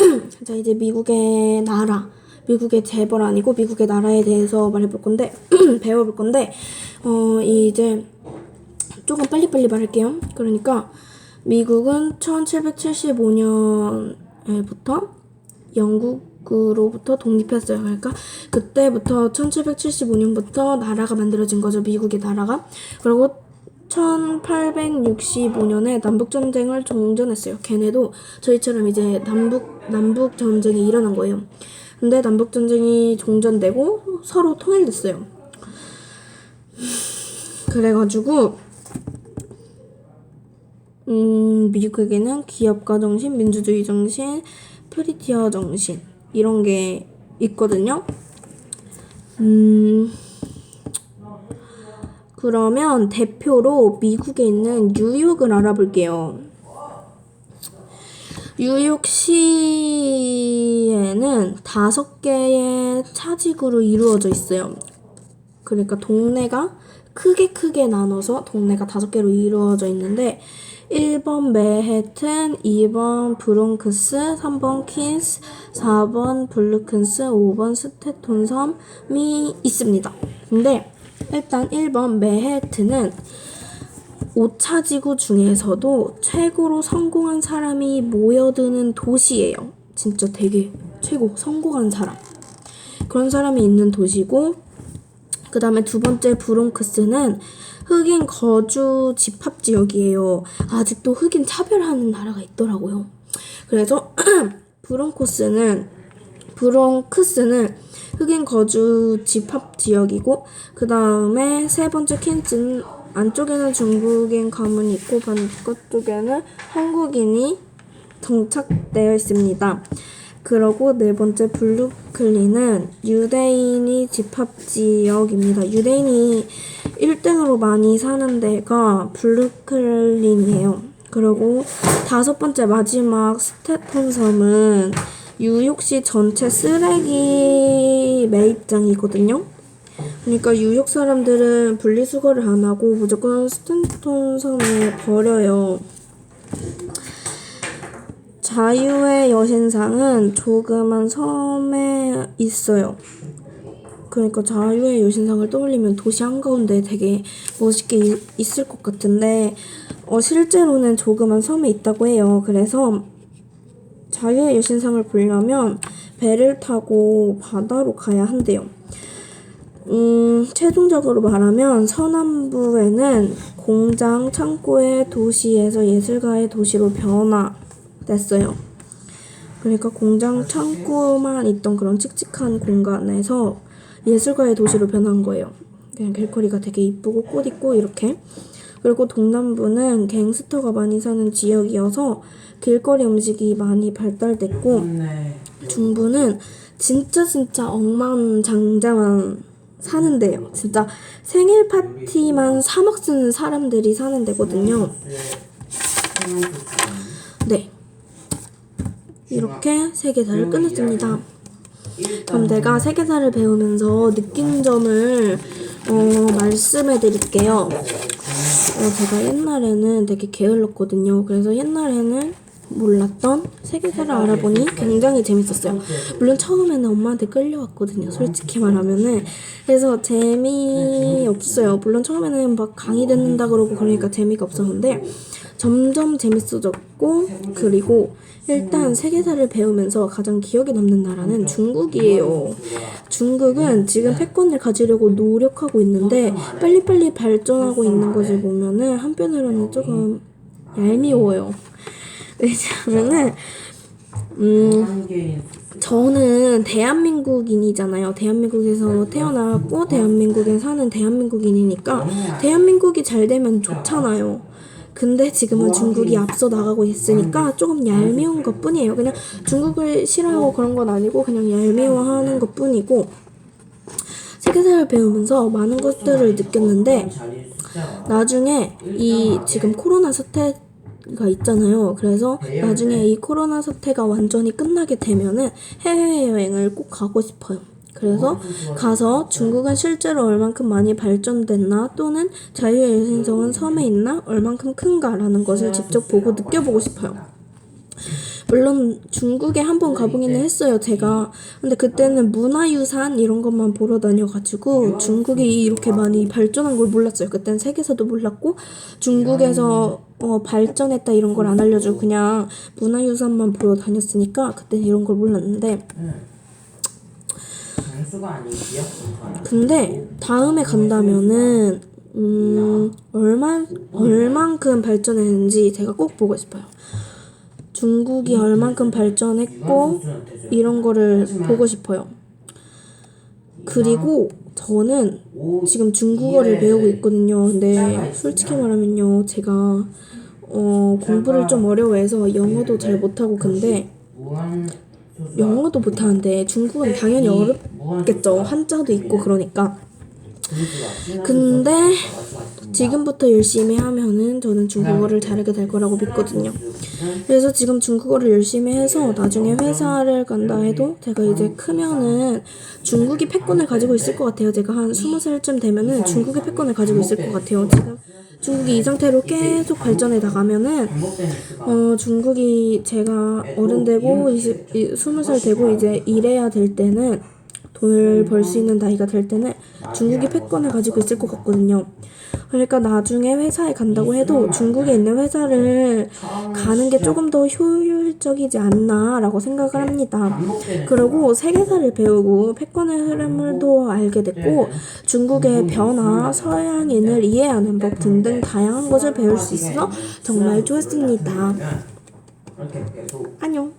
자 이제 미국의 나라, 미국의 재벌 아니고 미국의 나라에 대해서 말해볼 건데 배워볼 건데 어 이제 조금 빨리빨리 말할게요. 그러니까 미국은 1775년에부터 영국으로부터 독립했어요. 그러니까 그때부터 1775년부터 나라가 만들어진 거죠. 미국의 나라가. 그리고 1865년에 남북 전쟁을 종전했어요. 걔네도 저희처럼 이제 남북 남북 전쟁이 일어난 거예요. 근데 남북 전쟁이 종전되고 서로 통일됐어요. 그래가지고 음, 미국에는 기업가 정신, 민주주의 정신, 프리티어 정신 이런 게 있거든요. 음, 그러면 대표로 미국에 있는 뉴욕을 알아볼게요. 뉴욕시에는 다섯 개의 차지구로 이루어져 있어요. 그러니까 동네가 크게 크게 나눠서 동네가 다섯 개로 이루어져 있는데 1번 맨해튼, 2번 브롱크스, 3번 퀸스, 4번 블루큰스, 5번 스테톤 섬이 있습니다. 근데 일단 1번 맨해튼은 5차 지구 중에서도 최고로 성공한 사람이 모여드는 도시예요. 진짜 되게 최고 성공한 사람. 그런 사람이 있는 도시고 그 다음에 두 번째 브롱크스는 흑인 거주 집합 지역이에요. 아직도 흑인 차별하는 나라가 있더라고요. 그래서 브롱코스는 브롱크스는 흑인 거주 집합 지역이고 그 다음에 세 번째 퀸즈는 안쪽에는 중국인 가문이 있고 반대쪽에는 한국인이 정착되어 있습니다. 그러고 네 번째 블루클린은 유대인이 집합 지역입니다. 유대인이 1등으로 많이 사는 데가 블루클린이에요. 그리고 다섯 번째 마지막 스테폰 섬은 뉴욕시 전체 쓰레기 매입장이거든요. 그러니까 뉴욕 사람들은 분리수거를 안 하고 무조건 스탠톤 섬에 버려요. 자유의 여신상은 조그만 섬에 있어요. 그러니까 자유의 여신상을 떠올리면 도시 한가운데 되게 멋있게 이- 있을 것 같은데 어, 실제로는 조그만 섬에 있다고 해요. 그래서 자유의 여신상을 보려면 배를 타고 바다로 가야 한대요. 음, 최종적으로 말하면 서남부에는 공장, 창고의 도시에서 예술가의 도시로 변화됐어요. 그러니까 공장, 창고만 있던 그런 칙칙한 공간에서 예술가의 도시로 변한 거예요. 그냥 길거리가 되게 이쁘고 꽃 있고 이렇게. 그리고 동남부는 갱스터가 많이 사는 지역이어서 길거리 음식이 많이 발달됐고 중부는 진짜 진짜 억만장자만 사는 데요. 진짜 생일 파티만 3억 쓰는 사람들이 사는 데거든요. 네. 이렇게 세계사를 끝냈습니다. 그럼 내가 세계사를 배우면서 느낀 점을 어, 말씀해 드릴게요. 어, 제가 옛날에는 되게 게을렀거든요. 그래서 옛날에는 몰랐던 세계사를 알아보니 굉장히 재밌었어요. 물론 처음에는 엄마한테 끌려왔거든요. 솔직히 말하면은. 그래서 재미없어요. 물론 처음에는 막 강의 듣는다 그러고 그러니까 재미가 없었는데 점점 재밌어졌고 그리고 일단 세계사를 배우면서 가장 기억에 남는 나라는 중국이에요. 중국은 지금 패권을 가지려고 노력하고 있는데 빨리빨리 발전하고 있는 것을 보면은 한편으로는 조금 얄미워요. 왜냐면은 음 저는 대한민국인이잖아요. 대한민국에서 태어났고 대한민국에 사는 대한민국인이니까 대한민국이 잘 되면 좋잖아요. 근데 지금은 중국이 앞서 나가고 있으니까 조금 얄미운 것 뿐이에요. 그냥 중국을 싫어하고 그런 건 아니고 그냥 얄미워하는 것 뿐이고 세계사를 배우면서 많은 것들을 느꼈는데 나중에 이 지금 코로나 사태 가 있잖아요. 그래서 나중에 이 코로나 사태가 완전히 끝나게 되면은 해외여행을 꼭 가고 싶어요. 그래서 가서 중국은 실제로 얼만큼 많이 발전됐나 또는 자유의 여신성은 섬에 있나? 얼만큼 큰가라는 것을 직접 보고 느껴보고 싶어요. 물론 중국에 한 번 가보기는 했어요, 제가. 근데 그때는 문화유산 이런 것만 보러 다녀가지고 중국이 이렇게 많이 발전한 걸 몰랐어요. 그땐 세계사도 몰랐고 중국에서 어, 발전했다 이런 걸 안 알려주고 그냥 문화유산만 보러 다녔으니까 그땐 이런 걸 몰랐는데 장수가 아닌 기억 분석. 근데 다음에 간다면은 음 얼마 얼만큼 발전했는지 제가 꼭 보고 싶어요. 중국이 얼만큼 발전했고 이런 거를 보고 싶어요. 그리고 저는 지금 중국어를 배우고 있거든요. 근데 솔직히 말하면요, 제가 어, 공부를 좀 어려워해서 영어도 잘 못하고 근데 영어도 못하는데 중국은 당연히 어렵 겠죠. 한자도 있고 그러니까. 근데 지금부터 열심히 하면은 저는 중국어를 잘하게 될 거라고 믿거든요. 그래서 지금 중국어를 열심히 해서 나중에 회사를 간다 해도 제가 이제 크면은 중국이 패권을 가지고 있을 것 같아요. 제가 한 스무 살쯤 되면은 중국의 패권을 가지고 있을 것 같아요. 지금 중국이 이 상태로 계속 발전해 나가면은 어 중국이 제가 어른 되고 이제 이- 스무 살 되고 이제 일해야 될 때는 돈을 벌 수 있는 나이가 될 때는 중국이 패권을 가지고 있을 것 같거든요. 그러니까 나중에 회사에 간다고 해도 중국에 있는 회사를 가는 게 조금 더 효율적이지 않나라고 생각을 합니다. 그리고 세계사를 배우고 패권의 흐름을도 알게 됐고 중국의 변화, 서양인을 이해하는 법 등등 다양한 것을 배울 수 있어 정말 좋았습니다. 안녕.